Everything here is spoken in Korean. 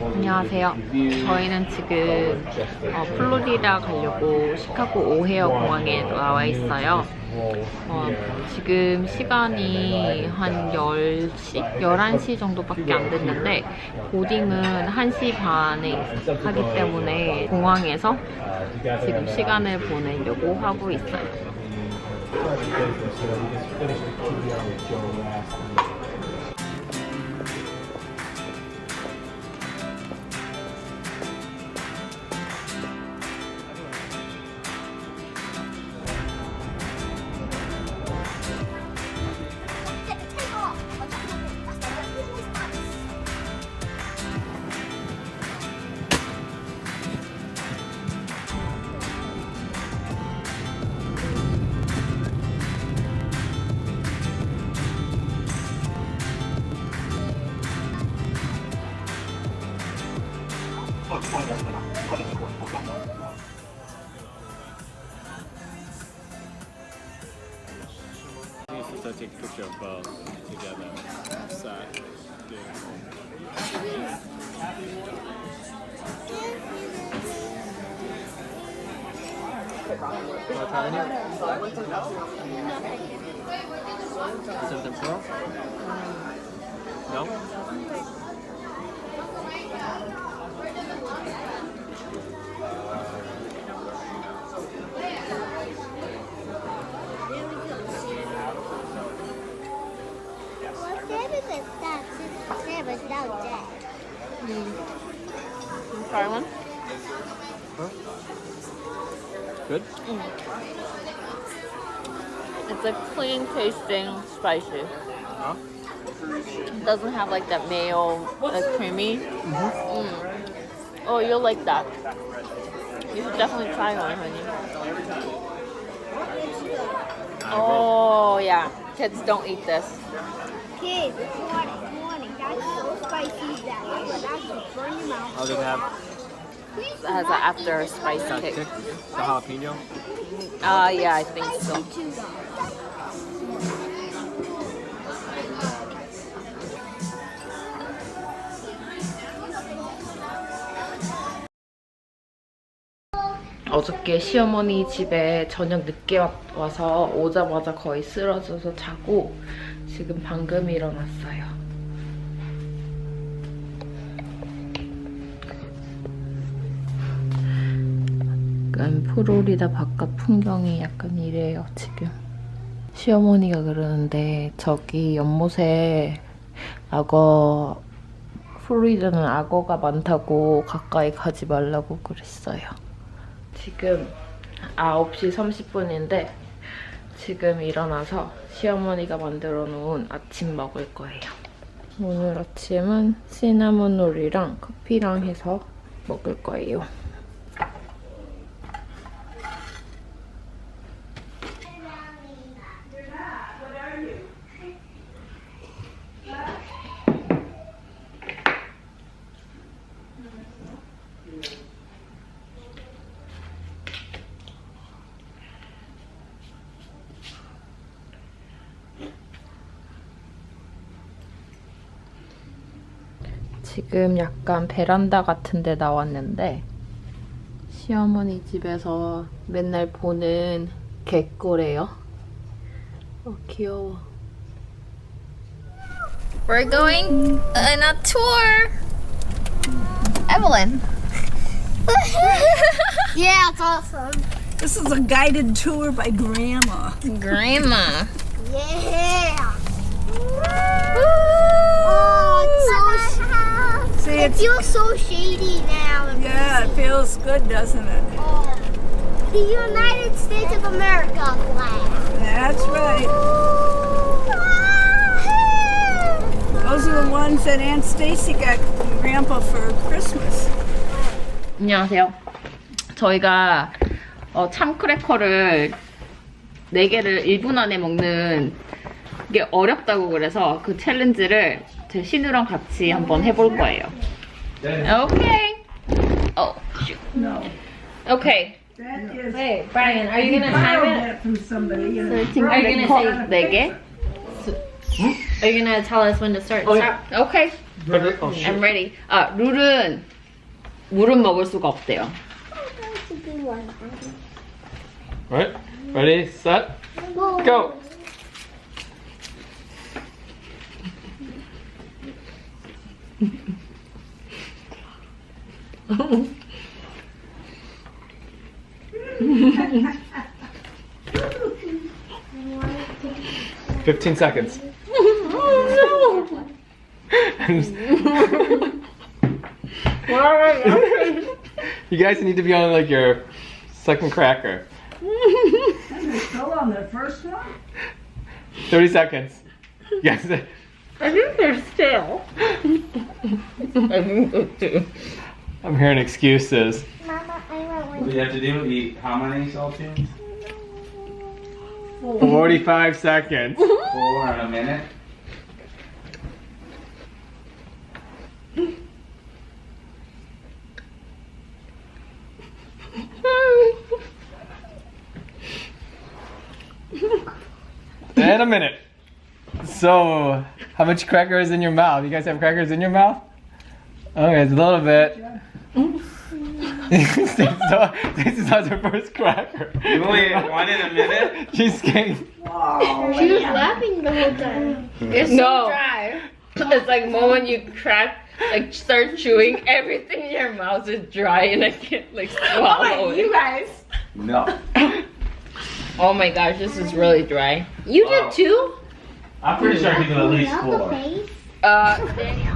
안녕하세요. 저희는 지금 어, 플로리다 가려고 시카고 오헤어 공항에 나와 있어요. 어, 지금 시간이 한 10시? 11시 정도밖에 안 됐는데 보딩은 1시 반에 하기 때문에 공항에서 지금 시간을 보내려고 하고 있어요. To take a picture of both together. So, beautiful. Want to try any? Something pearl? No? Try one? Good? Mm. It's a clean tasting spicy. Huh? It doesn't have like that mayo, like creamy. Mm-hmm. Mm. Oh, you'll like that. You should definitely try one, honey. Oh yeah, kids don't eat this. Kids, warning, warning. That's so spicy that that's gonna. Oh, have It has an after spice that kick. kick, the jalapeno. Uh, yeah, I think so. 어저께 시어머니 집에 저녁 늦게 와- 와서 오자마자 거의 쓰러져서 자고 지금 방금 일어났어요. 약간 플로리다 바깥 풍경이 약간 이래요, 지금. 시어머니가 그러는데 저기 연못에 악어 플로리다는 악어가 많다고 가까이 가지 말라고 그랬어요. 지금 9시 30분인데 지금 일어나서 시어머니가 만들어 놓은 아침 먹을 거예요. 오늘 아침은 시나몬 롤이랑 커피랑 해서 먹을 거예요. 지금 약간 베란다 같은 데 나왔는데 시어머니 집에서 맨날 보는 개꼬래요. 어, 귀여워. We're going on a tour. Evelyn. Yeah, it's awesome. This is a guided tour by Grandma. Grandma. Yeah. Oh, it's so. See, It it's feels so shady now. yeah, it feels good, doesn't it? Oh, the United States of America flag. That's right. Those are the ones that Aunt Stacy got Grandpa for Christmas. 안녕하세요. 저희가 어, 참크래커를 4개를 1분 안에 먹는 게 어렵다고 그래서 그 챌린지를 제 신우랑 같이 한번 해볼 거예요. 오케이. 어, shoot. No. 오케이. Hey, Brian, are you gonna time it? from somebody. Know. Are you gonna say 4개? Are you gonna tell us when to start? Oh, yeah. Stop. Okay. I'm ready. 아, 룰은 물은 먹을 수가 없대요. Right? Ready, set, go! Fifteen seconds. you guys need to be on like your second cracker. Still on the first one? 30 seconds. Yes. I think they're stale. I think so too. I'm hearing excuses. Mama, I want What one. do you have to do? Eat how many saltines? 45 seconds. Four in a minute. In a minute. So, how much cracker is in your mouth? You guys have crackers in your mouth? Okay, it's a little bit. this is not her first cracker. You only ate one in a minute? She's getting. She was laughing the whole time. It's no. so dry. It's like moment you crack, like start chewing, everything in your mouth is dry and I can't like swallow Oh it. You guys. No. Oh my gosh, this is really dry. You Wow. did too? I'm pretty sure I can do at least Knuckle four. face. Uh, Standing